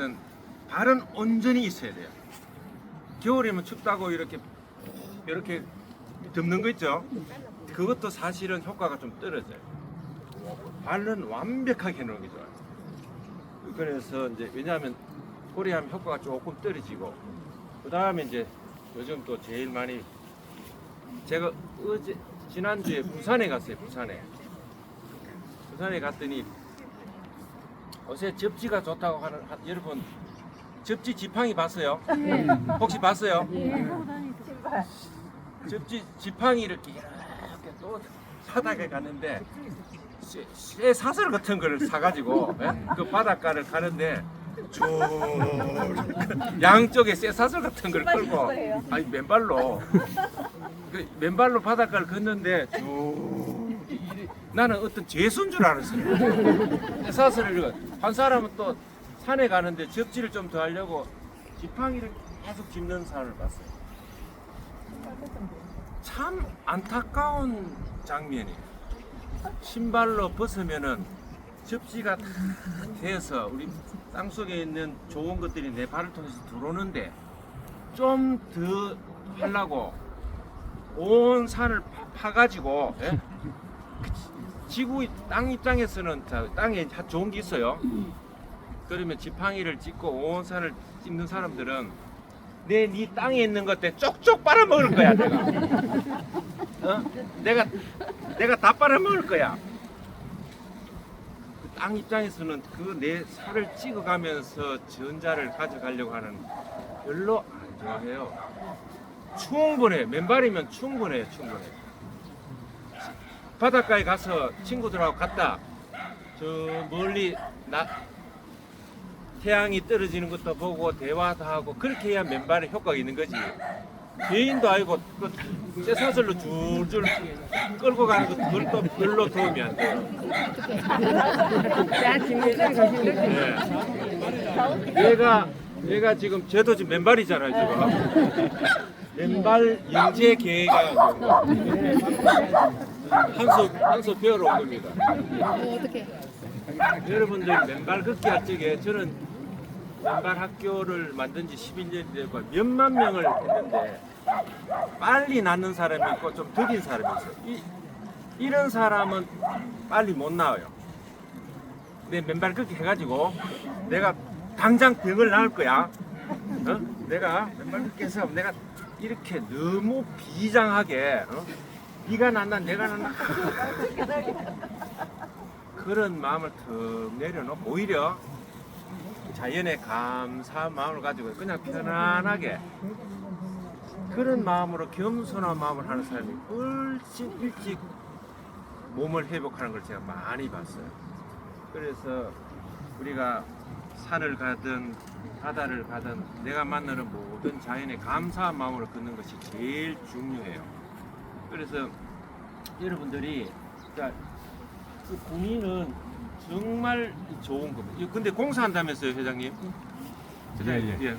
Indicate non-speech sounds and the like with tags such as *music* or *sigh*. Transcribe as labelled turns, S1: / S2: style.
S1: 어떤 발은 온전히 있어야 돼요. 겨울이면 춥다고 이렇게 이렇게 덮는 거 있죠. 그것도 사실은 효과가 좀 떨어져요. 발은 완벽하게 해놓은 게 좋아요. 그래서 이제 왜냐하면 꼬리하면 효과가 조금 떨어지고 그 다음에 이제 요즘 또 제일 많이 제가 어제 지난주에 부산에 갔어요. 부산에 부산에 갔더니 요새 접지가 좋다고 하는 하- 여러분 접지 지팡이 봤어요? 혹시 봤어요? 접지 지팡이 이렇게 이렇게 또 바닥에 갔는데 쇠, 쇠 사슬 같은 거를 사가지고 예? 그 바닷가를 가는데 쭉 양쪽에 쇠 사슬 같은 걸 끌고 아니 맨발로 그 맨발로 바닷가를 걷는데 쭉 이리- 나는 어떤 죄수인 줄 알았어요. 쇠 사슬을 한 사람은 또 산에 가는데 접지를 좀 더 하려고 지팡이를 계속 짚는 사람을 봤어요. 참 안타까운 장면이에요. 신발로 벗으면은 접지가 다 돼서 우리 땅 속에 있는 좋은 것들이 내 발을 통해서 들어오는데 좀 더 하려고 온 산을 파- 파가지고 예? 그 지- 지구 땅 입장에서는 자, 땅에 다 좋은 게 있어요. 그러면 지팡이를 짚고 온 산을 찝는 사람들은 내 네 땅에 있는 것들 쪽쪽 빨아먹을 거야 내가. *laughs* 어? 내가 내가 다 빨아먹을 거야. 그 땅 입장에서는 그 내 살을 찍어가면서 전자를 가져가려고 하는 별로 안 좋아해요. 충분해. 맨발이면 충분해, 충분해. 바닷가에 가서 친구들하고 갔다. 저 멀리 나 태양이 떨어지는 것도 보고 대화도 하고 그렇게 해야 맨발에 효과가 있는 거지. 개인도 아니고 그 쇠사슬로 줄줄 끌고 가는 거 그것도 별로 도움이 안 돼요. 네. 얘가 얘가 지금 쟤도 지금 맨발이잖아요 지금. 맨발 영재 계획가 한수 한수 배우러 온 겁니다. 여러분들 맨발 걷기 할 적에 저는 맨발 학교를 만든 지 11년이 되고 몇만 명을 했는데 빨리 낳는 사람이 있고 좀 더딘 사람이 있어요. 이, 이런 사람은 빨리 못 나와요. 내 맨발 걷기 해가지고 내가 당장 병을 낳을 거야. 어? 내가 맨발 걷기 해서 내가 이렇게 너무 비장하게 어? 네가 낳나 내가 낳나 *laughs* 그런 마음을 턱 내려놓고 오히려 자연에 감사한 마음을 가지고 그냥 편안하게 그런 마음으로 겸손한 마음을 하는 사람이 훨씬 일찍 몸을 회복하는 걸 제가 많이 봤어요. 그래서 우리가 산을 가든 바다를 가든 내가 만나는 모든 자연에 감사한 마음으로 걷는 것이 제일 중요해요. 그래서 여러분들이 자, 그 공인은 정말 좋은 겁니다. 근데 공사한다면서요, 회장님?
S2: 예, 예.
S1: 예.